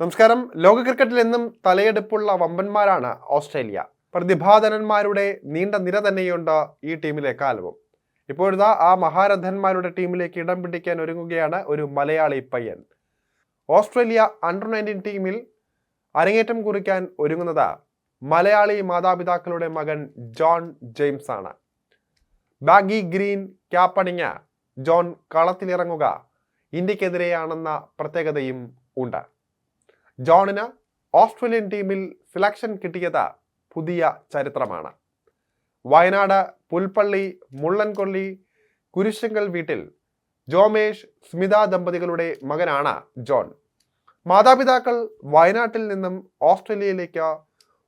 നമസ്കാരം. ലോക ക്രിക്കറ്റിൽ എന്നും തലയെടുപ്പുള്ള വമ്പന്മാരാണ് ഓസ്ട്രേലിയ. പ്രതിഭാധനന്മാരുടെ നീണ്ട നിര തന്നെയുണ്ട് ഈ ടീമിലെ കാലവും. ഇപ്പോഴത്തെ ആ മഹാരഥന്മാരുടെ ടീമിലേക്ക് ഇടം പിടിക്കാൻ ഒരുങ്ങുകയാണ് ഒരു മലയാളി പയ്യൻ. ഓസ്ട്രേലിയ അണ്ടർ നയന്റീൻ ടീമിൽ അരങ്ങേറ്റം കുറിക്കാൻ ഒരുങ്ങുന്നത് മലയാളി മാതാപിതാക്കളുടെ മകൻ ജോൺ ജെയിംസ് ആണ്. ബാഗി ഗ്രീൻ ക്യാപ്പണിഞ്ഞ ജോൺ കളത്തിലിറങ്ങുക ഇന്ത്യക്കെതിരെയാണെന്ന പ്രത്യേകതയും ഉണ്ട്. ജോണിന് ഓസ്ട്രേലിയൻ ടീമിൽ സെലക്ഷൻ കിട്ടിയത് പുതിയ ചരിത്രമാണ്. വയനാട് പുൽപ്പള്ളി മുള്ളൻകൊള്ളി കുരിശങ്കൽ വീട്ടിൽ ജോമേഷ് സ്മിത ദമ്പതികളുടെ മകനാണ് ജോൺ. മാതാപിതാക്കൾ വയനാട്ടിൽ നിന്നും ഓസ്ട്രേലിയയിലേക്ക്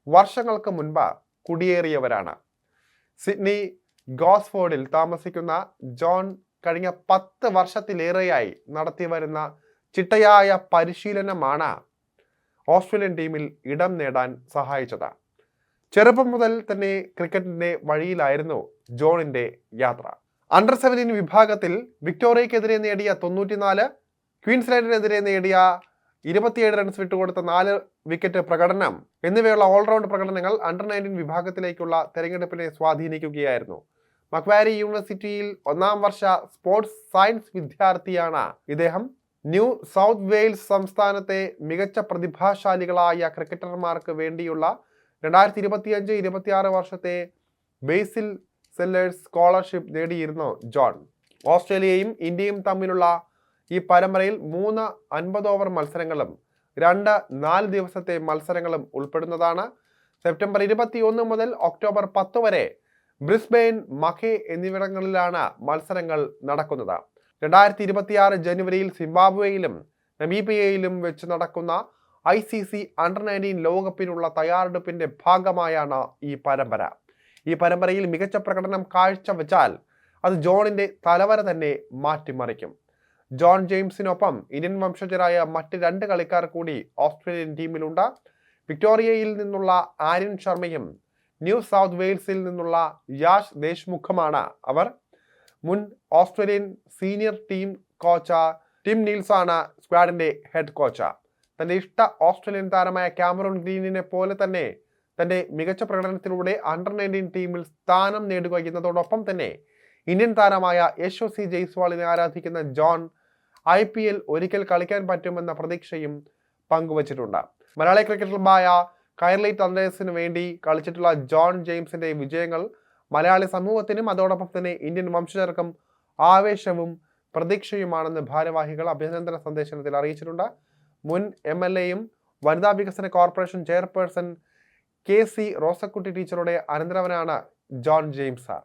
വർഷങ്ങൾക്ക് മുൻപ് കുടിയേറിയവരാണ്. സിഡ്നി ഗോസ്ഫോർഡിൽ താമസിക്കുന്ന ജോൺ കഴിഞ്ഞ പത്ത് വർഷത്തിലേറെയായി നടത്തി വരുന്ന ചിട്ടയായ പരിശീലനമാണ് ഓസ്ട്രേലിയൻ ടീമിൽ ഇടം നേടാൻ സഹായിച്ചത്. ചെറുപ്പം മുതൽ തന്നെ ക്രിക്കറ്റിന്റെ വഴിയിലായിരുന്നു ജോണിന്റെ യാത്ര. അണ്ടർ സെവന്റീൻ വിഭാഗത്തിൽ വിക്ടോറിയക്കെതിരെ നേടിയ തൊണ്ണൂറ്റിനാല് ക്വീൻസ്ലാൻഡിനെതിരെ നേടിയ ഇരുപത്തിയേഴ് റൺസ് വിട്ടുകൊടുത്ത നാല് വിക്കറ്റ് പ്രകടനം എന്നിവയുള്ള ഓൾറൗണ്ട് പ്രകടനങ്ങൾ അണ്ടർ നയന്റീൻ വിഭാഗത്തിലേക്കുള്ള തെരഞ്ഞെടുപ്പിനെ സ്വാധീനിക്കുകയായിരുന്നു. മക്വാരി യൂണിവേഴ്സിറ്റിയിൽ ഒന്നാം വർഷ സ്പോർട്സ് സയൻസ് വിദ്യാർത്ഥിയാണ് ഇദ്ദേഹം. ന്യൂ സൗത്ത് വെയിൽസ് സംസ്ഥാനത്തെ മികച്ച പ്രതിഭാശാലികളായ ക്രിക്കറ്റർമാർക്ക് വേണ്ടിയുള്ള രണ്ടായിരത്തി ഇരുപത്തിയഞ്ച് ഇരുപത്തിയാറ് വർഷത്തെ ബേസിൽ സെല്ലേഴ്സ് സ്കോളർഷിപ്പ് നേടിയിരുന്നു ജോൺ. ഓസ്ട്രേലിയയും ഇന്ത്യയും തമ്മിലുള്ള ഈ പരമ്പരയിൽ മൂന്ന് അൻപത് ഓവർ മത്സരങ്ങളും രണ്ട് നാല് ദിവസത്തെ മത്സരങ്ങളും ഉൾപ്പെടുന്നതാണ്. സെപ്റ്റംബർ ഇരുപത്തിയൊന്ന് മുതൽ ഒക്ടോബർ പത്ത് വരെ ബ്രിസ്ബെയിൻ മഖെ എന്നിവിടങ്ങളിലാണ് മത്സരങ്ങൾ നടക്കുന്നത്. രണ്ടായിരത്തി ഇരുപത്തിയാറ് ജനുവരിയിൽ സിംബാബ്വേയിലും നമീബിയയിലും വെച്ച് നടക്കുന്ന I C C under nineteen ലോകകപ്പിനുള്ള തയ്യാറെടുപ്പിന്റെ ഭാഗമായാണ് ഈ പരമ്പര. ഈ പരമ്പരയിൽ മികച്ച പ്രകടനം കാഴ്ചവെച്ചാൽ അത് ജോണിന്റെ തലവര തന്നെ മാറ്റിമറിക്കും. ജോൺ ജെയിംസിനൊപ്പം ഇന്ത്യൻ വംശജരായ മറ്റ് രണ്ട് കളിക്കാർ കൂടി ഓസ്ട്രേലിയൻ ടീമിലുണ്ട്. വിക്ടോറിയയിൽ നിന്നുള്ള ആര്യൻ ശർമ്മയും ന്യൂ സൗത്ത് വെയിൽസിൽ നിന്നുള്ള യാഷ് ദേശ്മുഖുമാണ് അവർ. മുൻ Australian senior team coach Tim നീൽസാണ് സ്ക്വാഡിന്റെ ഹെഡ് കോച്ച്. തന്റെ ഇഷ്ട ഓസ്ട്രേലിയൻ താരമായ ക്യാമറോൺ ഗ്രീനിനെ പോലെ തന്നെ തന്റെ മികച്ച പ്രകടനത്തിലൂടെ അണ്ടർ നയന്റീൻ ടീമിൽ സ്ഥാനം നേടുക എന്നതോടൊപ്പം തന്നെ ഇന്ത്യൻ താരമായ യശോ സി ജയ്സ്വാളിനെ ആരാധിക്കുന്ന ജോൺ ഐ പി എൽ ഒരിക്കൽ കളിക്കാൻ പറ്റുമെന്ന പ്രതീക്ഷയും പങ്കുവച്ചിട്ടുണ്ട്. മലയാളി ക്രിക്കറ്റർമായ കൈർലി തണ്ടേഴ്സിന് വേണ്ടി കളിച്ചിട്ടുള്ള ജോൺ ജെയിംസിന്റെ വിജയങ്ങൾ മലയാളി സമൂഹത്തിനും അതോടൊപ്പം തന്നെ ഇന്ത്യൻ വംശജർക്കും ആവേശവും പ്രതീക്ഷയുമാണെന്ന് ഭാരവാഹികൾ അഭിനന്ദന സന്ദേശത്തിൽ അറിയിച്ചിട്ടുണ്ട്. മുൻ എം എൽ എയും വനിതാ വികസന corporation chairperson K C Rosakutty ടീച്ചറുടെ അനന്തരവനാണ് ജോൺ ജെയിംസ്